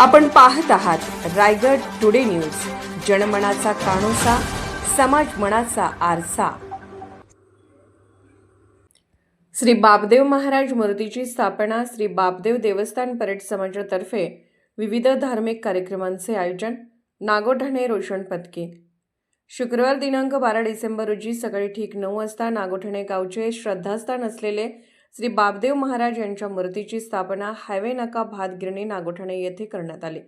आपण पाहत आहात रायगड टुडे न्यूज. जनमनाचा कानोसा समाज मनाचा आरसा. श्री बाबदेव महाराज मूर्तीची स्थापना श्री बाबदेव देवस्थान परेड समाजातर्फे विविध धार्मिक कार्यक्रमांचे आयोजन नागोठणे रोशन पत्की शुक्रवार दिनांक बारा डिसेंबर रोजी सकाळी ठीक नऊ वाजता नागोठणे गावचे श्रद्धास्थान असलेले श्री बाबदेव महाराज यांच्या मूर्तीची स्थापना हायवे नाका भातगिरणी नागोठणे येथे करण्यात आली.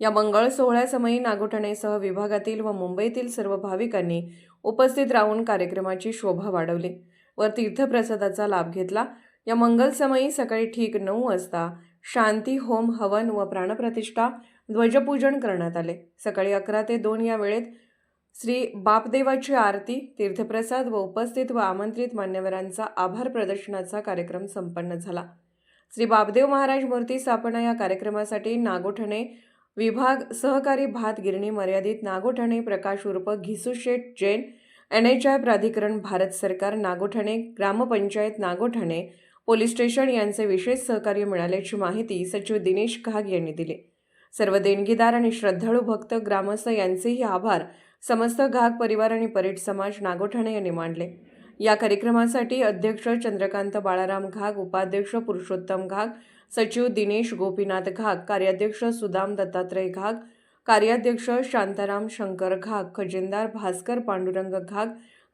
या मंगळ सोहळ्यासमयी नागोठणेसह विभागातील व मुंबईतील सर्व भाविकांनी उपस्थित राहून कार्यक्रमाची शोभा वाढवली व तीर्थप्रसादाचा लाभ घेतला. या मंगलसमयी सकाळी ठीक नऊ वाजता शांती होम हवन व प्राणप्रतिष्ठा ध्वजपूजन करण्यात आले. सकाळी अकरा ते दोन या वेळेत श्री बापदेवाची आरती तीर्थप्रसाद व उपस्थित व आमंत्रित मान्यवरांचा आभार प्रदर्शनाचा कार्यक्रम संपन्न झाला. श्री बापदेव महाराज मूर्ती स्थापना या कार्यक्रमासाठी नागोठणे विभाग सहकारी भात गिरणी मर्यादित नागोठणे प्रकाश उर्फ Ghisusheth Jain N H I प्राधिकरण भारत सरकार नागोठणे ग्रामपंचायत नागोठणे पोलीस स्टेशन यांचे विशेष सहकार्य मिळाल्याची माहिती सचिव दिनेश घाग यांनी दिली. सर्व देणगीदार आणि श्रद्धाळू भक्त ग्रामस्थ यांचेही आभार समस्त घाग परिवार आणि परेड समाज नागोठाणे यांनी मांडले. या कार्यक्रमासाठी अध्यक्ष चंद्रकांत बाळाराम घाग उपाध्यक्ष पुरुषोत्तम घाग सचिव दिनेश गोपीनाथ घाग कार्याध्यक्ष सुदाम दत्तात्रय घाग कार्याध्यक्ष शांताराम शंकर घाग खजिनदार भास्कर पांडुरंग घाग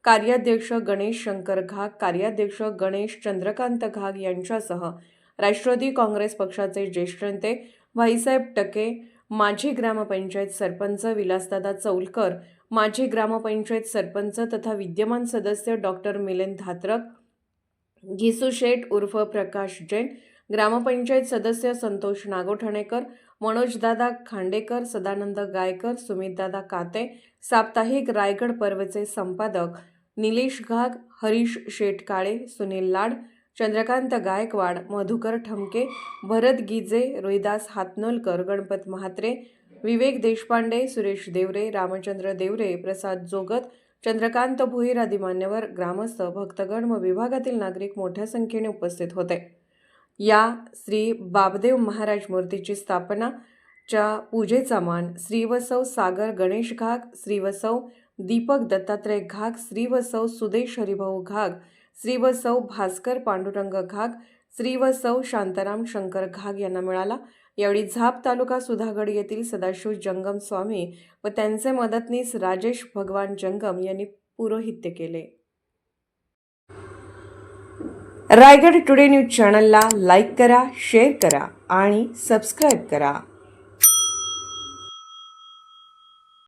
कार्याध्यक्ष गणेश शंकर घाग कार्याध्यक्ष गणेश चंद्रकांत घाग यांच्यासह राष्ट्रवादी काँग्रेस पक्षाचे ज्येष्ठ नेते भाईसाहेब टके माजी ग्रामपंचायत सरपंच विलासदादा चौलकर माजी ग्रामपंचायत सरपंच तथा विद्यमान सदस्य डॉक्टर मिलिंद धात्रक घिसू शेठ उर्फ प्रकाश जैन ग्रामपंचायत सदस्य संतोष नागोठणेकर मनोजदादा खांडेकर सदानंद गायकर सुमितदादा काते साप्ताहिक रायगड पर्वचे संपादक निलेश घाग हरीश शेटकाळे सुनील लाड चंद्रकांत गायकवाड मधुकर ठमके भरत गिजे रोहिदास हातनोलकर गणपत म्हात्रे विवेक देशपांडे सुरेश देवरे रामचंद्र देवरे प्रसाद जोगत चंद्रकांत भोईर आदी मान्यवर ग्रामस्थ भक्तगण व विभागातील नागरिक मोठ्या संख्येने उपस्थित होते. या श्री बाबदेव महाराज मूर्तीची स्थापना च्या पूजेचा मान श्रीवसव सागर गणेश घाग श्रीवसव दीपक दत्तात्रय घाग श्रीवसव सुदेश हरिभाऊ घाग श्रीवसव भास्कर पांडुरंग घाग श्रीवसव शांताराम शंकर घाग यांना मिळाला. यावेळी झाप तालुका सुधागड येथील सदाशिव जंगम स्वामी व त्यांचे मदतनीस राजेश भगवान जंगम यांनी पुरोहित्य केले. रायगड टुडे न्यूज चॅनलला लाईक करा शेअर करा आणि सबस्क्राईब करा.